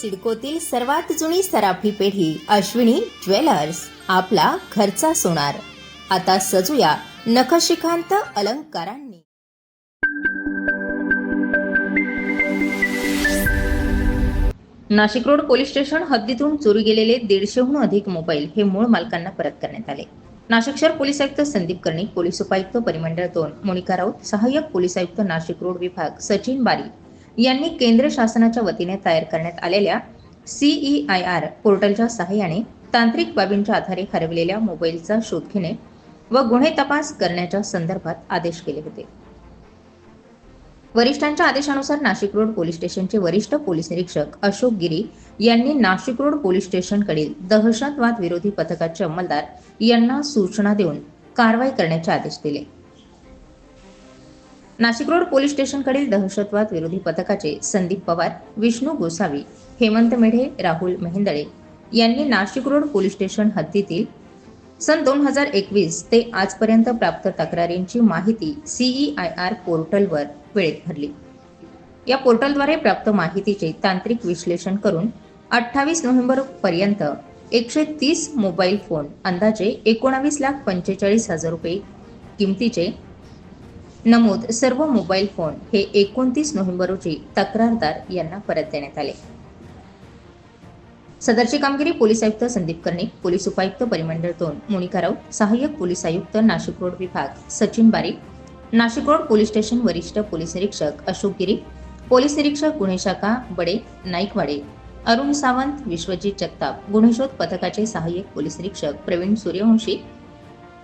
सिडकोतील सर्वात जुनी सराफी पेढी अश्विनी ज्वेलर्स आपला घरचा सोनार. आता सजूया नखशिखांत अलंकारांनी. नाशिक रोड पोलीस स्टेशन हद्दीतून चोरी गेलेले दीडशेहून अधिक मोबाईल हे मूळ मालकांना परत करण्यात आले. नाशिक शहर पोलीस आयुक्त संदीप कर्णिक पोलीस उपायुक्त परिमंडळ दोन मोनिका राऊत सहाय्यक पोलीस आयुक्त नाशिक रोड विभाग सचिन बारी यांनी केंद्र शासनाच्या वतीने तयार करण्यात आलेल्या सीईआय आर पोर्टलच्या सहाय्याने तांत्रिक बाबींच्या आधारे हरवलेल्या मोबाईलचा शोध घेणे व गुन्हे तपास करण्याच्या संदर्भात आदेश केले होते. वरिष्ठांच्या आदेशानुसार नाशिक रोड पोलीस स्टेशनचे वरिष्ठ पोलीस निरीक्षक अशोक गिरी यांनी नाशिक रोड पोलीस स्टेशनकडील दहशतवाद विरोधी पथकाचे अंमलदार यांना सूचना देऊन कारवाई करण्याचे आदेश दिले. नाशिक रोड पोलीस स्टेशनकडील दहशतवाद विरोधी पथकाचे संदीप पवार विष्णू गोसावी हेमंत मेढे राहुल मेहेंदळे यांनी नाशिक रोड पोलीस स्टेशन हद्दीतील सन दोन हजार एकवीस ते आजपर्यंत प्राप्त तक्रारींची माहिती सीईआय आर पोर्टलवर वेळेत भरली. या पोर्टलद्वारे प्राप्त माहितीचे तांत्रिक विश्लेषण करून अठ्ठावीस नोव्हेंबर पर्यंत एकशे तीस मोबाईल फोन अंदाजे एकोणावीस लाख पंचेचाळीस हजार रुपये किमतीचे नमूद सर्व मोबाईल फोन हे एकोणतीस नोव्हेंबर रोजी तक्रारदार यांना परत देण्यात आले. सदरची कामगिरी पोलीस आयुक्त संदीप कर्णिक पोलीस उपायुक्त परिमंडळ दोन मोनिका राऊत सहाय्यक पोलीस आयुक्त नाशिक रोड विभाग Sachin Barik Nashik road police station वरिष्ठ पोलीस निरीक्षक अशोक गिरी पोलीस निरीक्षक गुन्हे शाखा बडे नाईकवाडे अरुण सावंत विश्वजित जगताप गुन्हेशोध पथकाचे सहाय्यक पोलीस निरीक्षक प्रवीण सूर्यवंशी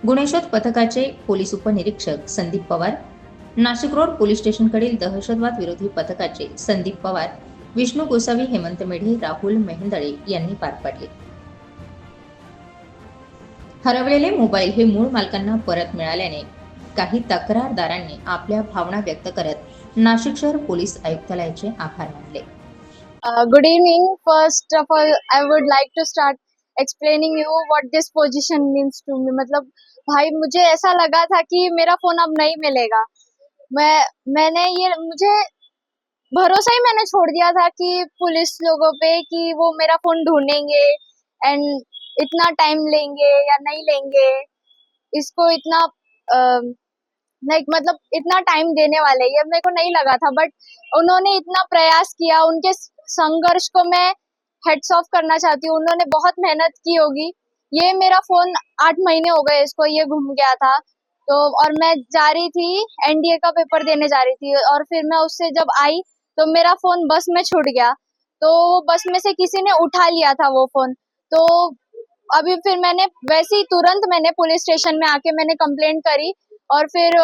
गुन्हेशोध पथकाचे पोलीस उपनिरीक्षक संदीप पवार नाशिक रोड पोलीस स्टेशनकडील दहशतवाद विरोधी पथकाचे संदीप पवार विष्णू गोसावी हेमंत मेढे राहुल मेहंदळे यांनी पार पाडले. हरवलेले मोबाईल हे मूळ मालकांना परत मिळाल्याने काही तक्रारदारांनी आपल्या भावना व्यक्त करत नाशिक शहर पोलीस आयुक्तालयाचे आभार मानले. Good evening first of all I would like to start explaining you what this position means to me. मतलब भाई, मुझे ऐसा लगा था कि मेरा फ़ोन अब नहीं मिलेगा मैं, मैंने ये, मुझे भरोसा ही मैंने छोड़ दिया था कि पुलिस लोगों पे कि वो मेरा फ़ोन ढूंढेंगे एंड इतना टाइम लेंगे या नहीं लेंगे इसको इतना लाइक मतलब इतना टाइम देने वाले, ये मेरे को नहीं लगा था बट उन्होंने इतना प्रयास किया, उनके संघर्ष को मैं हेड्स ऑफ़ करना चाहती हूँ। उन्होंने बहुत मेहनत की होगी। ये मेरा फ़ोन आठ महीने हो गए इसको, ये घूम गया था। तो और मैं जा रही थी एनडीए का पेपर देने जा रही थी और फिर मैं उससे जब आई तो मेरा फ़ोन बस में छूट गया। तो बस में से किसी ने उठा लिया था वो फ़ोन तो अभी फिर मैंने, वैसे ही तुरंत मैंने पुलिस स्टेशन में आके मैंने कंप्लेंट करी और फिर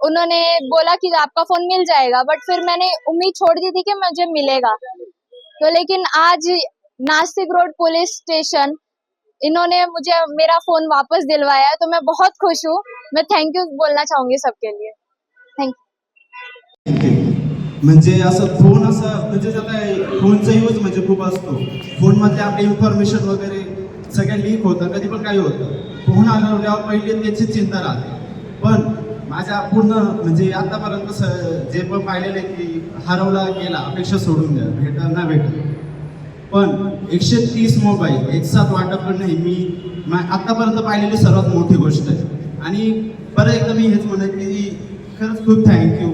उन्होंने बोला कि आपका फ़ोन मिल जाएगा। बट फिर मैंने उम्मीद छोड़ दी थी कि मुझे मिलेगा। तो लेकिन आज नासिक रोड पुलिस स्टेशन। इन्होंने मुझे मेरा फोन वापस दिलवाया तो मैं बहुत खुश हूँ। मैं थैंक यू बोलना चाहूंगी सबके लिए। थैंक म्हणजे असं फोन असं म्हणजे आता फोनचा यूज म्हणजे खूप असतो. फोनमध्ये आपले इन्फॉर्मेशन वगैरे सगळ्या लीक होतं कधी पण काही होतं. फोन आल्यावर पहिले त्याची चिंता राहते. पण माझ्या पूर्ण म्हणजे आतापर्यंत जे पण पाहिलेलं आहे की हरवला गेला अपेक्षा सोडून द्या भेटल ना भेटल. पण एकशे तीस मोबाईल एक साथ वाटप करणं मी आत्तापर्यंत पाहिलेली सर्वात मोठी गोष्ट आहे. आणि बरं एकदा मी हेच म्हणेन की खरंच खूप थँक्यू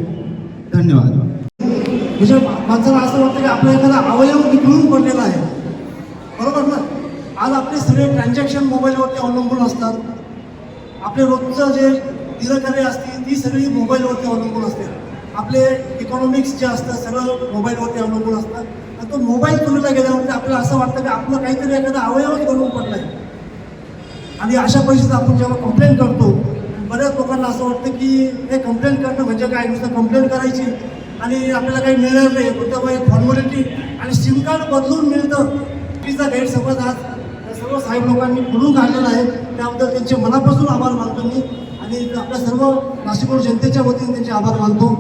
धन्यवाद. म्हणजे माणसाला असं वाटतं की आपला एखादा अवयव निघून पडलेला आहे. बरोबर ना? आज आपले सगळे ट्रान्झॅक्शन मोबाईलवरती अवलंबून असतात. आपले रोजचं जे दिनकार्य असतील ती सगळी मोबाईलवरती अवलंबून असते. आपले इकॉनॉमिक्स जे असतं सगळं मोबाईलवरती अवलंबून असतात आणि तो मोबाईल चोरीला गेल्यावरती आपल्याला असं वाटतं की आपलं काहीतरी एखादा अवयवच बनवून पडला आहे आणि अशा परिस्थितीत आपण जेव्हा कंप्लेंट करतो बऱ्याच लोकांना असं वाटतं की हे कंप्लेंट करणं म्हणजे काय? नुसतं कंप्लेंट करायची आणि आपल्याला काही मिळणार नाही. त्यामुळे बाई फॉर्मॅलिटी आणि सिम कार्ड बदलून मिळतं तिचा गैरसमज आज सर्व साहेब लोकांनी खुलून काढलेला आहे. त्याबद्दल त्यांचे मनापासून आभार मानतो मी. आणि आपल्या सर्व नाशिक जनतेच्या वतीने त्यांचे आभार मानतो.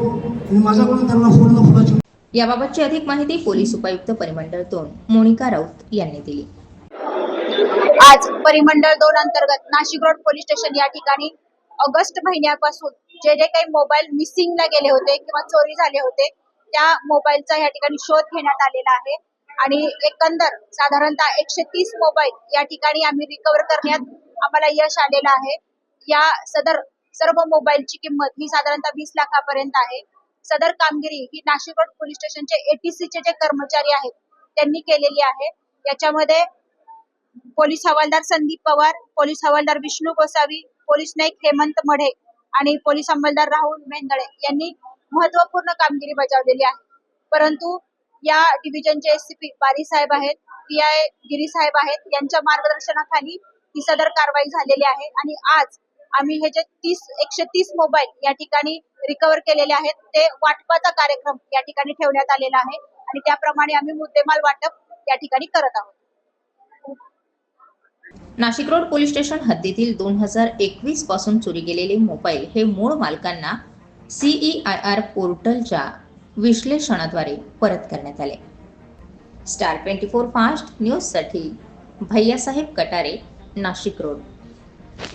आणि माझ्याकडून त्यांना पूर्ण फुलाची याबाबतची अधिक माहिती पोलीस उपायुक्त परिमंडळ दोन मोनिका राऊत यांनी दिली. आज परिमंडळ दोन अंतर्गत नाशिक रोड पोलीस स्टेशन या ठिकाणी ऑगस्ट महिन्यापासून जे जे काही मोबाईल मिसिंगला गेले होते किंवा चोरी झाले होते त्या मोबाईलचा या ठिकाणी शोध घेण्यात आलेला आहे. आणि एकंदर साधारणतः एकशे तीस मोबाईल या ठिकाणी आम्ही रिकव्हर करण्यात आम्हाला यश आलेलं आहे. या सदर सर्व मोबाईलची किंमत ही साधारणतः वीस लाखापर्यंत आहे. सदर कामगिरी ही नाशिक रोड पोलीस स्टेशनचे एटीसी चे जे कर्मचारी आहेत त्यांनी केलेली आहे. याच्यामध्ये पोलीस हवालदार संदीप पवार पोलीस हवालदार विष्णू गोसावी पोलीस नाईक हेमंत मढे आणि पोलीस अंमलदार राहुल मेंदळे यांनी महत्त्वपूर्ण कामगिरी बजावलेली आहे. परंतु या डिव्हिजनचे एससीपी बारी साहेब आहेत पी आय गिरी साहेब आहेत यांच्या मार्गदर्शनाखाली ही सदर कारवाई झालेली आहे आणि आज आम्ही हे जे तीस एकशे तीस मोबाईल या ठिकाणी रिकव्हर केलेले आहेत ते वाटपाचा कार्यक्रम या ठिकाणी ठेवण्यात आलेला आहे. आणि त्याप्रमाणे आम्ही मुद्देमाल वाटप या ठिकाणी करत आहोत. नाशिक रोड पोलीस स्टेशन हद्दीतील दोन हजार एकवीसपासून चोरी गेलेले मोबाईल हे मूळ मालकांना सीईआय आर पोर्टलच्या विश्लेषणाद्वारे परत करण्यात आले. स्टार ट्वेंटी फोर फास्ट न्यूजसाठी भैयासाहेब कटारे नाशिक रोड.